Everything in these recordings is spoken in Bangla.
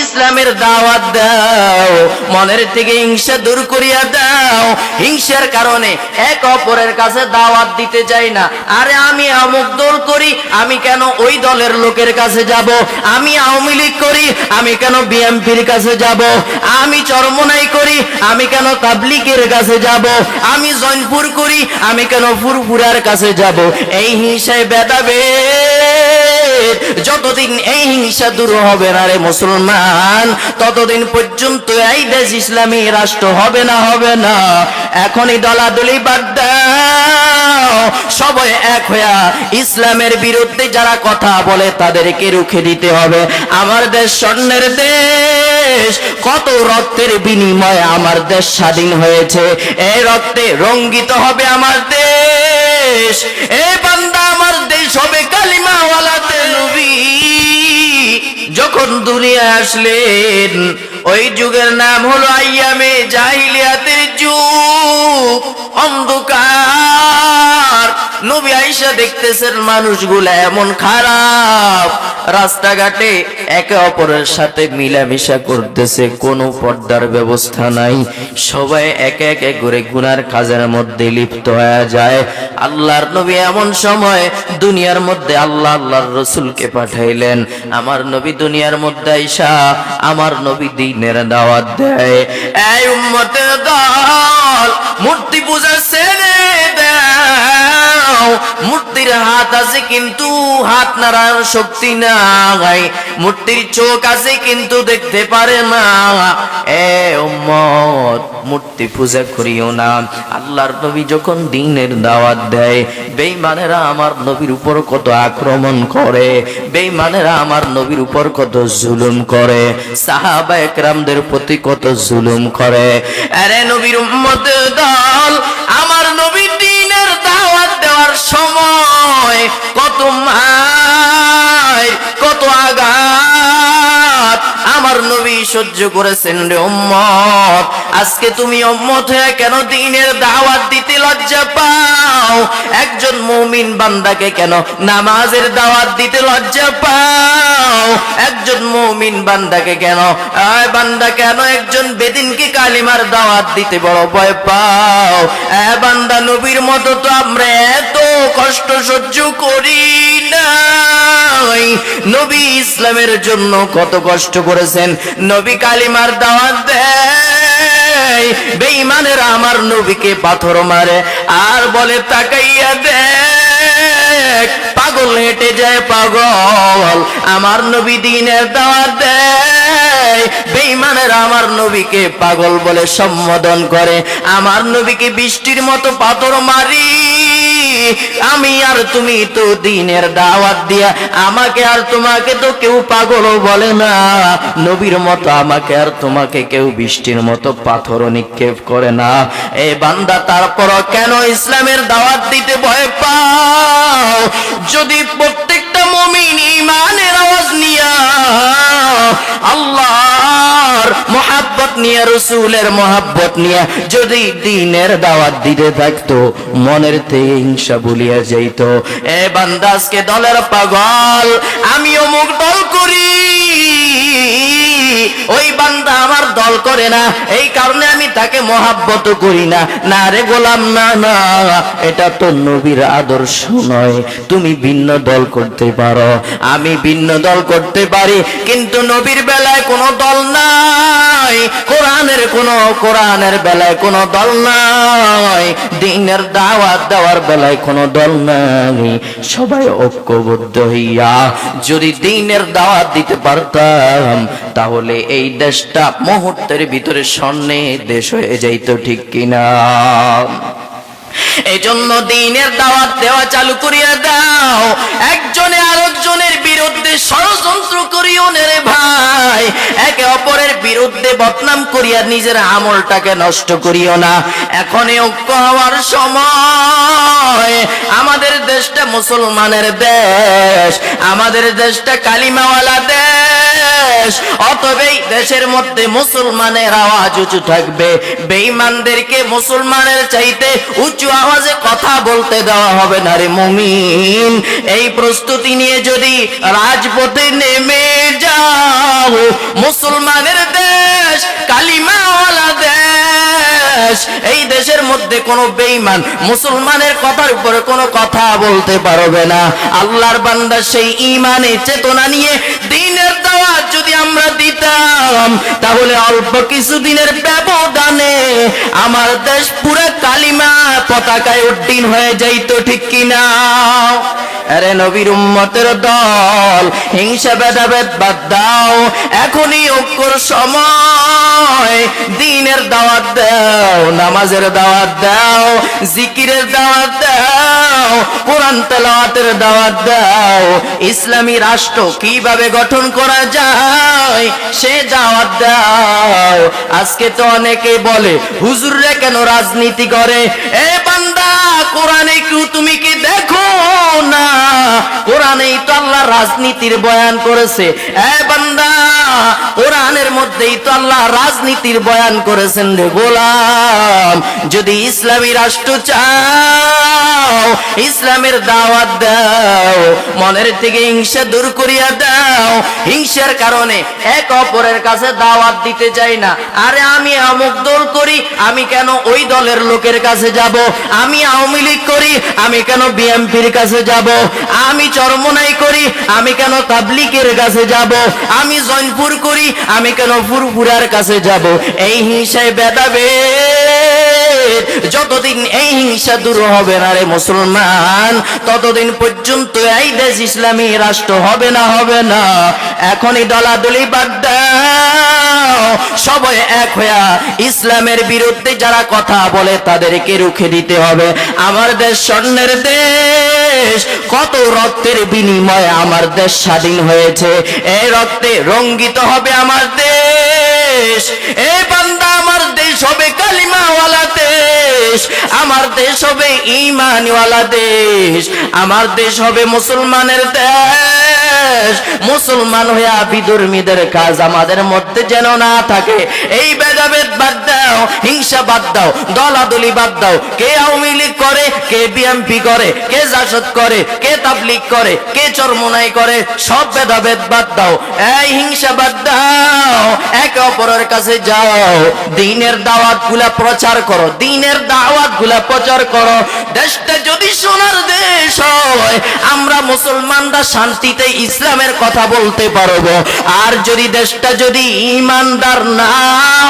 ইসলামের দাওয়াত দাও, মনের থেকে হিংসা দূর করিয়া দাও। হিংসার কারণে এক অপরের কাছে দাওয়াত দিতে চাই না। আরে আমি অমুক দল করি, আমি কেন ওই দলের লোকের কাছে যাব? আমি আওয়ামী লীগ করি, আমি কেন বিএমপির কাছে যাব? আমি চরমনাই করি, আমি কেন তাবলিকের কাছে যাব? আমি জৈনপুর করি, আমি কেন ফুরফুরার কাছে যাব? এই হিংসায় বেদাবে যতদিন এই হিংসা দূর হবে না রে মুসলমান, ততদিন পর্যন্ত এই দেশ ইসলামী রাষ্ট্র হবে না হবে না। এখনই দলাদলি বাদ সবাই এক হইয়া ইসলামের বিরুদ্ধে যারা কথা বলে তাদেরকে রুখে দিতে হবে। আমার দেশ স্বর্ণের দেশ, কত রক্তের বিনিময়ে আমার দেশ স্বাধীন হয়েছে। এই রক্তে রঙ্গিত হবে আমার দেশ এ বান্দা আমার দেশ হবে যখন দুনিয়ায় আসলেন। ওই যুগের নাম হলো আইয়ামে জাহিলিয়াতের যুগ। অন্ধকার। নবী আইসা দেখতেছেন মানুষগুলো এমন খারাপ। রাস্তাঘাটে একে অপরের সাথে মিলামিশা করতেছে, কোনো পর্দার ব্যবস্থা নাই। সবাই একে একে করে গুনার কাজের মধ্যে লিপ্ত হয়ে যায়। আল্লাহর নবী এমন সময় দুনিয়ার মধ্যে আল্লাহ আল্লাহর রসুলকে পাঠাইলেন, আমার নবী দুনিয়ার মধ্যে আইসা আমার নবী দিনের দাওয়াত দেয়। এই উম্মতের দল মূর্তি পূজা ছেড়ে দাও মূর্তির হাত আছে কিন্তু হাত নাড়ার শক্তি নাই। মূর্তির চোখ আছে কিন্তু দেখতে পারে না। এ উম্মত মূর্তি পূজা করিও না। আল্লাহর নবী যখন দিনের দাওয়াত দেয়, বেঈমানেরা আমার নবীর উপর কত আক্রমণ করে, বেঈমানেরা আমার নবীর উপর কত জুলুম করে, সাহাবা একরামদের প্রতি কত জুলুম করে। আরে নবীর উম্মত দল, আমার নবী দিনের দাওয়াত দেওয়ার সময় কত মায় কত আমার নবী সহ্য করেছেন রে উম্মত। আজকে তুমি উম্মত হয়ে কেন দিনের দাওয়াত দিতে লজ্জা পাও? একজন মুমিন বান্দাকে কেন নামাজের দাওয়াত দিতে লজ্জা পাও? একজন মুমিন বান্দাকে কেন, আয় বান্দা, কেন একজন বেদিনকে কালিমার দাওয়াত দিতে বড় ভয় পাও? এ বান্দা, নবীর মতো তো আমরা এত কষ্ট সহ্য করি নাই। নবী ইসলামের জন্য কত কষ্ট করেছেন। নবী কালিমার দাওয়াত দেয়। আমার নবীকে পাথর মারে আর বলে, তাকাইয়া দেখ, পাগল হেঁটে যায় পাগল। আমার নবী দিনের দাওয়াত দেয়। বেঈমানেরা আমার নবীকে পাগল বলে সম্বোধন করে। আমার নবীকে বৃষ্টির মতো পাথর মারি আমি আর তুমি তো দিনের দাওয়াত দিয়া, আমাকে আর তোমাকে তো কেউ পাগল বলে না। নবীর মতো আমাকে আর তোমাকে কেউ বৃষ্টির মতো পাথর নিক্ষেপ করে না। এ বান্দা, তারপর কেন ইসলামের দাওয়াত দিতে ভয় পাও? যদি প্রত্যেকটা মমিন ইমানের আওয়াজ নিয়া মোহাব্বত নিয়ে, রসুলের মোহাব্বত নিয়ে যদি দিনের দাওয়াত দিতে থাকতো, মনের থেকে হিংসা বলিয়া যাইত। এ বান্দাসকে দলের পাগল, আমিও মুখ দল করি। ওই বান্দা আমার দল করে না। এই কারণে আমি তাকে মহাব্বত করি না। না রে গোলাম, না না, এটা তো নবীর আদর্শ নয়। তুমি ভিন্ন দল করতে পারো। আমি ভিন্ন দল করতে পারি, কিন্তু নবীর বেলায় কোনো দল নাই। কোরআনের কোনো, কোরআনের বেলায় কোনো দল নাই। দিনের দাওয়াত দেওয়ার বেলায় কোনো দল নাই। সবাই ঐক্যবদ্ধ হইয়া যদি দিনের দাওয়াত দিতে পারতাম, তাহলে এই দেশটা মুহূর্তের ভিতরে স্বর্ণে দেশ হয়ে যাইত ঠিক কিনা? এজন্য দিনের দাওয়াত দেওয়া চালু করিয়া দাও। একজনে আরেকজনের বিরুদ্ধে ষড়যন্ত্র করিও নে রে ভাই। একে অপরের বিরুদ্ধে বদনাম করিয়া নিজের আমলটাকে নষ্ট করিও না। এখন ঐক্য হওয়ার সময়। আমাদের দেশটা মুসলমানের দেশ। আমাদের দেশটা কালিমাওয়ালা দেশ। অতএব অতবেই দেশের মধ্যে মুসলমানের আওয়াজ উঁচু থাকবে। বেঈমানদেরকে মুসলমানের চাইতে উঁচু আওয়াজে কথা বলতে দেওয়া হবে না রে মুমিন। এই প্রস্তুতি নিয়ে যদি রাজপথে নেমে যাও, মুসলমানের দেশ মধ্যে কোনো বেঈমান মুসলমানের কথার উপরে কোনো কথা বলতে পারবে না। আল্লাহর বান্দা সেই ইমানে চেতনা নিয়ে দিনের দাওয়াত যদি আমরা দিতাম, তাহলে অল্প কিছুদিনের ব্যবধানে আমার দেশ পুরো কালিমা পতাকায় উড্ডীন হয়ে যাইতো, ঠিক কিনা? আরে নবীর উম্মতের দল হিংসা, ভেদাভেদ বাদ দাও। এখনই ঐক্যর সময়। দিনের দাওয়াত দাও, নামাজের দাওয়াত দাও, জিকিরের দাওয়াত দাও, কোরআন তেলাওয়াতের দাওয়াত দাও। ইসলামী রাষ্ট্র কীভাবে গঠন করা যায়, সে দাওয়াত দাও। আজকে তো অনেকে বলে, হুজুররা কেন রাজনীতি করে? এ কোরআনে কি তুমি কি দেখো? না। কোরআনেই তো আল্লাহ রাজনীতির বয়ান করেছে। এ বান্দা কোরআনের মধ্যেই তো আল্লাহ রাজনীতির বয়ান করেছেন রে গোলাম। যদি ইসলামী রাষ্ট্র চাও, ইসলামের দাওয়াত দাও, মনের থেকে হিংসা দূর করিয়া দাও, হিংসার কারণে এক অপরের কাছে দাওয়াত দিতে চাই না। আরে আমি অমুক দল করি, আমি কেন ওই দলের লোকের কাছে যাব? আমি আওয়ামী লীগ করি, আমি কেন বিএমপির কাছে যাব? আমি চরমনাই করি, আমি কেন তাবলিকের কাছে যাব? আমি জয়নপুর করি আমি কেন ফুরফুরার কাছে যাব? এই হিংসায় বেদাবে যতদিন এই হিংসা দূর হবে না রে মুসলমান, ততদিন পর্যন্ত এই দেশ ইসলামী রাষ্ট্র হবে না হবে না। এখনই দলাদলি বাদ সবাই এক হইয়া ইসলামের বিরুদ্ধে যারা কথা বলে তাদেরকে রুখে দিতে হবে। আমার দেশ স্বর্ণের দেশ, কত রক্তের বিনিময়ে আমার দেশ স্বাধীন হয়েছে। এই রক্তে রঙ্গিত হবে আমার দেশ, এ বান্দা আমার দেশ হবে কালিমাওয়ালা দেশ আমার দেশ হবে ইমানওয়ালা দেশ আমার দেশ হবে মুসলমানের দেশ। মুসলমান হইয়া বিধর্মীদের কাজ আমাদের মধ্যে যেন না থাকে। এই ভেদাভেদ বাদ দাও, হিংসা বাদ দাও, দলাদলি বাদ দাও। কে আওয়ামী লীগ করে, কে বিএমপি করে, কে জাসদ করে, কে তাবলিগ করে, কে চরমনাই করে, সব ভেদাভেদ বাদ দাও। এই হিংসা বাদ দাও, একে অপরের কাছে যাও। দিনের দাওয়াতগুলা প্রচার করো, দিনের দাওয়াতগুলা প্রচার করো। দেশটা যদি সোনার দেশ হয়, আমরা মুসলমানরা শান্তিতে ইসলামের কথা বলতে পারব। আর যদি দেশটা যদি ইমানদার না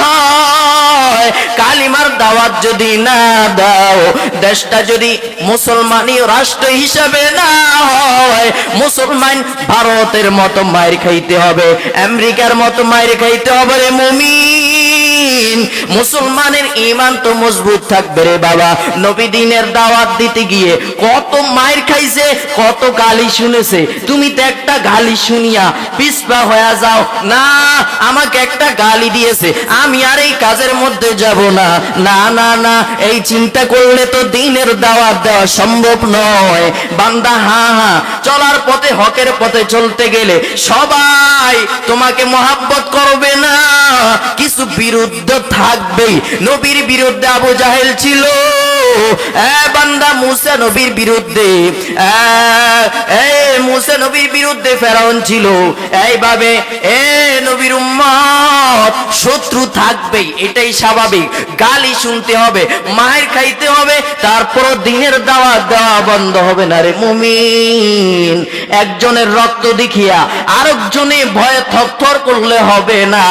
হয়, কালিমার দাওয়াত যদি না দাও, দেশটা যদি মুসলমানি রাষ্ট্র হিসাবে না হয়, মুসলমান ভারতের মতো মায়ের খাইতে হবে, আমেরিকার মতো মায়ের খাইতে হবে রে মুমিন। মুসলমানের ইমান তো মজবুত থাকবে রে বাবা। নবী দিনের দাওয়াত দিতে গিয়ে কত মায়ের খাইছে, কত গালি শুনেছে। তুমি তো একটা গালি শুনিয়া পিসপা হয়ে যাও। না, আমাকে একটা গালি দিয়েছে, আমি আর এই কাজের মধ্যে যাব না। না না না, এই চিন্তা করলে তো দিনের দাওয়াত দেওয়া সম্ভব নয়। বান্দা, হা হা, চলার পথে, হকের পথে চলতে গেলে সবাই তোমাকে মহাব্বত করবে না। কিছু বিরুদ্ধ থাকবেই। নবীর বিরুদ্ধে আবু জাহেল ছিল। বান্দা মুসা নবীর বিরুদ্ধে, এ নবীর বিরুদ্ধে ফেরাউন ছিল। এইভাবে এ নবীর উম্মত শত্রু থাকবেই, এটাই স্বাভাবিক। গালি শুনতে হবে মায়ের খাইতে হবে তারপর দিনের দাওয়া দেওয়া বন্ধ হবে না রে মুমিন। একজনের রক্ত দেখিয়া আরেকজনে ভয়ে থরথর করলে হবে না।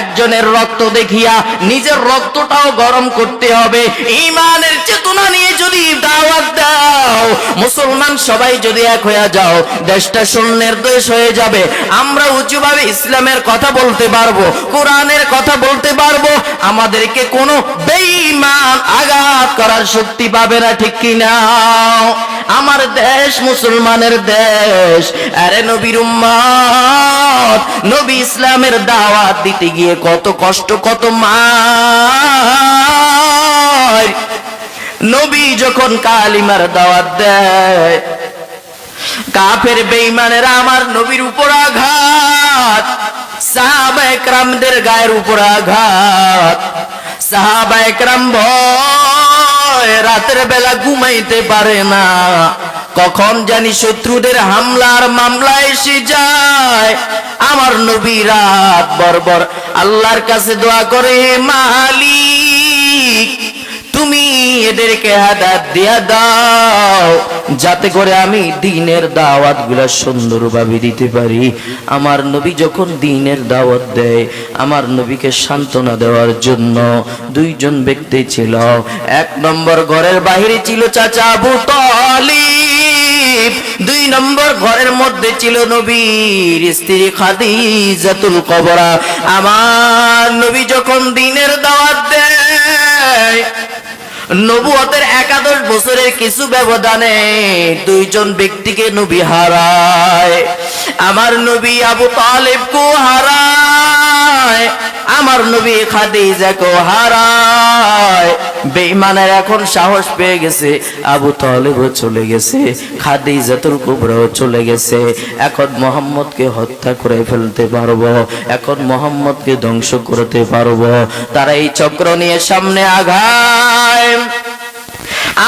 একজনের রক্ত দেখিয়া নিজের রক্তটাও গরম করতে হবে। ইমানের চেতনা নিয়ে যদি দাওয়াত দাও, মুসলমান সবাই যদি এক হয়ে যাও, দেশটা শূন্যের দেশ হয়ে যাবে। আমরা উঁচুভাবে ইসলামের কথা বলতে পারব, কোরআনের কথা বলতে পারব, আমাদেরকে কোনো আঘাত করার শক্তি পাবে না, ঠিক কিনা আমার দেশ মুসলমানের দেশ। আরে নবীর উম্মত, নবী ইসলামের দাওয়াত দিতে গিয়ে কত কষ্ট, কত মার। নবী যখন কালিমার দাওয়াত দেয়, কাফের বেঈমানেরা আমার নবীর উপর আঘাত, সাহাবা একরামদের গায়ের উপর আঘাত। সাহাবা একরাম ভয়, রাতের বেলা ঘুমাইতে পারে না। কখন জানি শত্রুদের হামলার মামলা এসে যায়। আমার নবী রাত বরবর আল্লাহর কাছে দোয়া করে, হে মালিক তুমি এদেরকে হাদাত দিয়া দাও, যাতে করে আমি দিনের দাওয়াতগুলা সুন্দরভাবে দিতে পারি। আমার নবী যখন দিনের দাওয়াত দেয়, আমার নবীকে সান্ত্বনা দেওয়ার জন্য দুইজন ব্যক্তি ছিল। এক নম্বর ঘরের বাহিরে ছিল চাচা আবু তালিব, দুই নম্বর ঘরের মধ্যে ছিল নবীর স্ত্রী খাদিজাতুল কবরা। আমার নবী যখন দিনের দাওয়াত দেয় নবুয়তের একাদশ বছরের কিছু ব্যবধানে দুইজন ব্যক্তিকে নবী হারায়। আমার নবী আবু তালেবকেও হারায়। আমার নবী খাদিজাকেও হারায়। বেঈমানের এখন সাহস পেয়ে গেছে। আবু তালেবও চলে গেছে, খাদিজাতুল কুবরাও চলে গেছে। এখন মোহাম্মদকে হত্যা করে ফেলতে পারব, এখন মোহাম্মদকে ধ্বংস করতে পারব। তারা এই চক্র নিয়ে সামনে আঘায়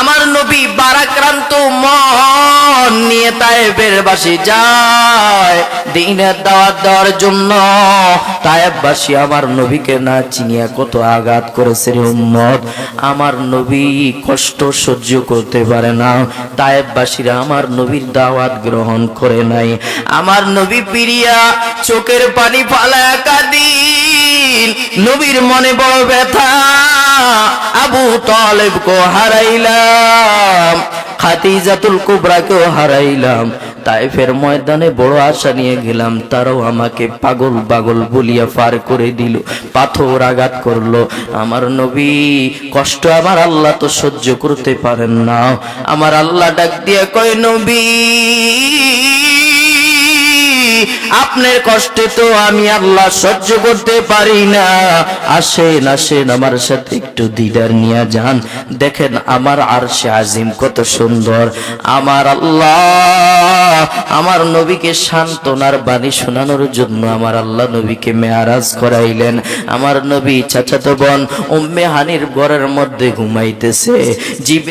আমার নবী বারাক্রান্ত মন নিয়ে তায়েবের বাসি যায়। দিনের দাওয়াত দেওয়ার জন্য। তায়েববাসী আমার নবীকে না চিনিয়া কত আঘাত করেছে রে উম্মত। আমার নবী কষ্ট সহ্য করতে পারে না। তায়েববাসীরা আমার নবীর দাওয়াত গ্রহণ করে নাই। আমার নবী পিরিয়া চোখের পানি ফালা কাদিন নবীর মনে বড় ব্যথা। আবু তালেব কো হারাইলাম। খাতিজাতুল কুবরাকেও হারাইলাম। তাইফের ময়দানে বড় আশা নিয়ে গেলাম। তারাও আমাকে পাগল পাগল বলিয়া পার করে দিল, পাথর আঘাত করল। আমার নবী, কষ্ট আমার আল্লাহ তো সহ্য করতে পারেন না। আমার আল্লাহ ডাক দিয়ে কয়, নবী! আপনার কষ্টে তো আমি আল্লাহ সহ্য করতে পারি না। আসেন আসেন, আমার সাথে একটু দিদার নিয়ে যান। দেখেন আমার আর সে আজিম কত সুন্দর। আমার আল্লাহ, আমার নবীকে সান্ত্বনার বাণী শোনানোর জন্য আমার আল্লাহ নবীকে মেয়ারাজ করাইলেন। আমার নবী চাচাতো বোন উম্মে হানির ঘরের মধ্যে ঘুমাইতেছে। জীবে